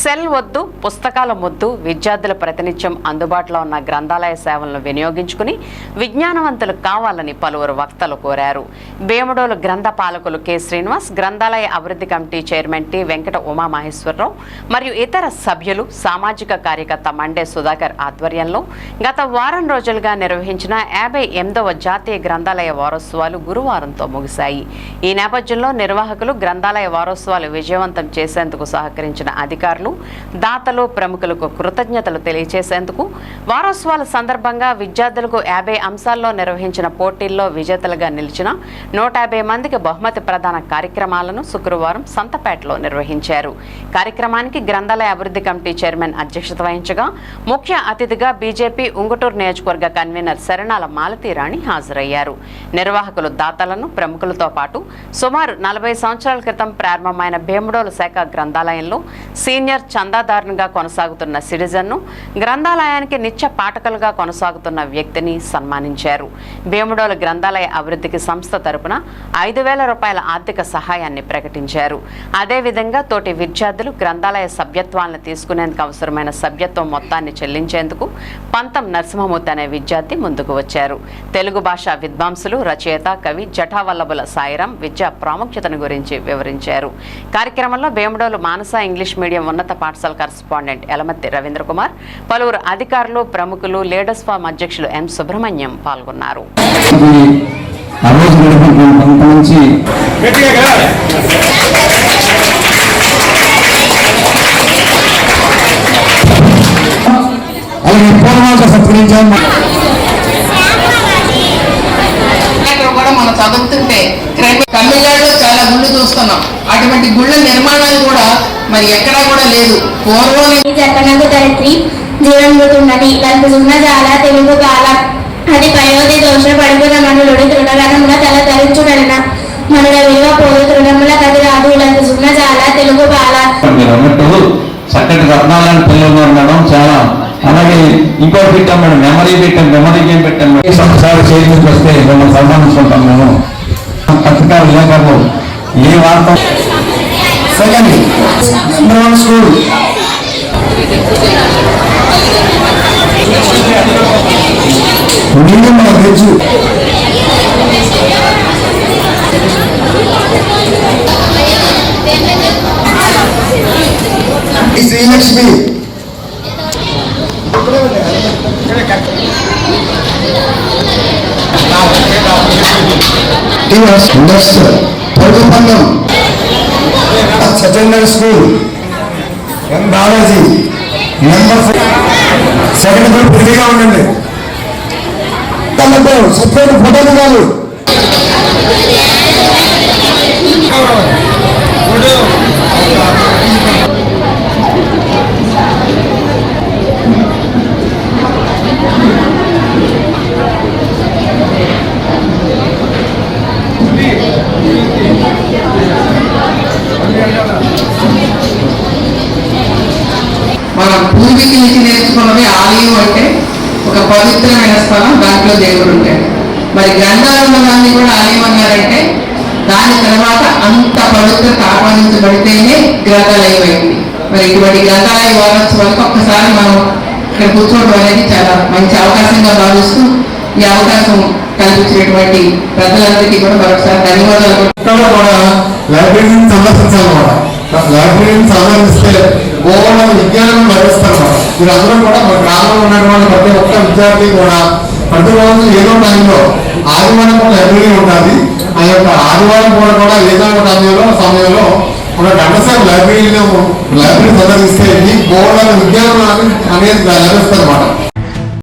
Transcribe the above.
Cell వద్దు పుస్తకాల ముద్దు విద్యార్థుల ప్రతినిత్యం అందుబాటులో ఉన్న గ్రంథాలయ సేవలను వినియోగించుకుని విజ్ఞానవంతులు కావాలని పలువురు వక్తలు కోరారు. భీమడోలు గ్రంథ పాలకులు కె. శ్రీనివాస్ గ్రంథాలయ అభివృద్ధి committee chairman T. Venkata Umamaheswararao మరియు ఇతర సభ్యులు సామాజిక కార్యకర్త మండే సుధాకర్ ఆధ్వర్యంలో గత వారం రోజులుగా నిర్వహించిన యాభై ఎనిమిదవ జాతీయ గ్రంథాలయ వారోత్సవాలు గురువారంతో ముగిశాయి. ఈ నేపథ్యంలో నిర్వాహకులు గ్రంథాలయ వారోత్సవాలు విజయవంతం చేసేందుకు సహకరించిన అధికారులు దాతలు ప్రముఖులకు కృతజ్ఞతలు తెలియజేసేందుకు వారోత్సవాల సందర్భంగా విద్యార్థులకు యాభై అంశాల్లో నిర్వహించిన పోటీల్లో విజేతలుగా నిలిచిన నూట యాభై మందికి బహుమతి ప్రదాన కార్యక్రమాలను శుక్రవారం సంతపేటలో నిర్వహించారు. కార్యక్రమానికి గ్రంథాలయ అభివృద్ధి కమిటీ చైర్మన్ అధ్యక్షత వహించగా ముఖ్య అతిథిగా బీజేపీ ఉంగుటూరు నియోజకవర్గ కన్వీనర్ శరణాల మాలతీరాణి హాజరయ్యారు. నిర్వాహకులు దాతలను ప్రముఖులతో పాటు సుమారు నలభై సంవత్సరాల క్రితం ప్రారంభమైన భీముడోలు శాఖ గ్రంథాలయంలో సీనియర్ చందాదారునిగా కొనసాగుతున్న సిటిజన్ను గ్రంథాలయానికి నిత్య పాఠకులుగా కొనసాగుతున్న వ్యక్తిని సన్మానించారు. భీముడోలు గ్రంథాలయ అభివృద్ధికి సంస్థ తరపున ఐదు వేల రూపాయల ఆర్థిక సహాయాన్ని ప్రకటించారు. అదేవిధంగా తోటి విద్యార్థులు గ్రంథాలయ సభ్యత్వాలను తీసుకునేందుకు అవసరమైన సభ్యత్వం మొత్తాన్ని చెల్లించేందుకు పంతం నరసింహమూర్తి అనే విద్యార్థి ముందుకు వచ్చారు. తెలుగు భాష విద్వాంసులు రచయిత కవి జఠావల్లభుల సాయిరాం విద్యా ప్రాముఖ్యతను గురించి వివరించారు. కార్యక్రమంలో భీముడోలు మానస ఇంగ్లీష్ మీడియం ఉన్నత పాఠశాల కరస్పాండెంట్ ఎలమత్తి రవీంద్ర కుమార్ పలువురు అధికారులు ప్రముఖులు లీడర్స్ ఫామ్ అధ్యక్షులు ఎం సుబ్రహ్మణ్యం పాల్గొన్నారు. అలాగే పూర్వాంక సత్కరించాం ఇక్కడ కూడా మనం చదువుతుంటే తమిళనాడులో చాలా గుళ్ళు చూస్తున్నాం. అటువంటి గుళ్ళ నిర్మాణాలు కూడా మరి ఎక్కడా కూడా లేదు. పూర్వం జగనకు తండ్రి జీవనమృతున్నది లంకుసున్న చాలా తెలుగు కాలం అది పయోధి దోష పడుకున్న మనులుడి తృణగణముల తల తరించుడన మనుల విలువ పోదు. తృణముల కది రాదు. లంకుసున్న చాలా తెలుగు బాల. మీరు అన్నట్టు చక్కటి రత్నాలను పిల్లలు చాలా ఇంకోటి పెట్టాం మేడం మెమరీ పెట్టాం మెమరీ గేమ్ పెట్టాం మేడం. ఒకసారి చేయించుకు వస్తే మిమ్మల్ని సన్మానించుకుంటాం మేము. పత్రికా విలేకరులు ఏ వార్త? సెకండ్ స్కూల్ నీళ్ళు మనకు తెలుసు. పరుగుపందం secondary school M Balaji number second group రెడీగా ఉండండి. సపరేట్ ఫోటోలు కాదు. మన పూర్వీకులు నుంచి నేర్చుకున్నవి ఆలయం అంటే ఒక పవిత్రమైన స్థలం దాంట్లో దేవుడు ఉంటాడు. మరి గ్రంథాలన్నీ కూడా ఆలయం అన్నారంటే దాని తర్వాత అంత పవిత్రత ఆపాదించబడితేనే గ్రంథాలయం అయింది. మరి ఇటువంటి గ్రంథాలయ వారోత్సవాలకు ఒక్కసారి మనం ఇక్కడ కూర్చోవడం అనేది చాలా మంచి అవకాశంగా భావిస్తూ ఈ అవకాశం కల్పించినటువంటి ప్రజలందరికీ కూడా మరొకసారి ధన్యవాదాలు. కూడా ఇక్కడ కూడా లైబ్రరీని సందర్శించాలన్నమాట. లైబ్రరీని సందర్శిస్తే గోవాల విజ్ఞానం లభిస్తారన్నమాట వీరందరూ కూడా మా గ్రామంలో ఉన్నటువంటి ప్రతి ఒక్క విద్యార్థి కూడా ప్రతి రోజు ఏదో టైంలో ఆదివారం కూడా లైబ్రరీ ఉంటుంది. ఆ యొక్క ఆదివారం కూడా కూడా ఏదో ఒక సమయంలో సమయంలో ఒక గంటసేపు లైబ్రరీలో లైబ్రరీ సందర్శిస్తే ఈ గోవాల విజ్ఞానం అనేది లభిస్తుంది అనమాట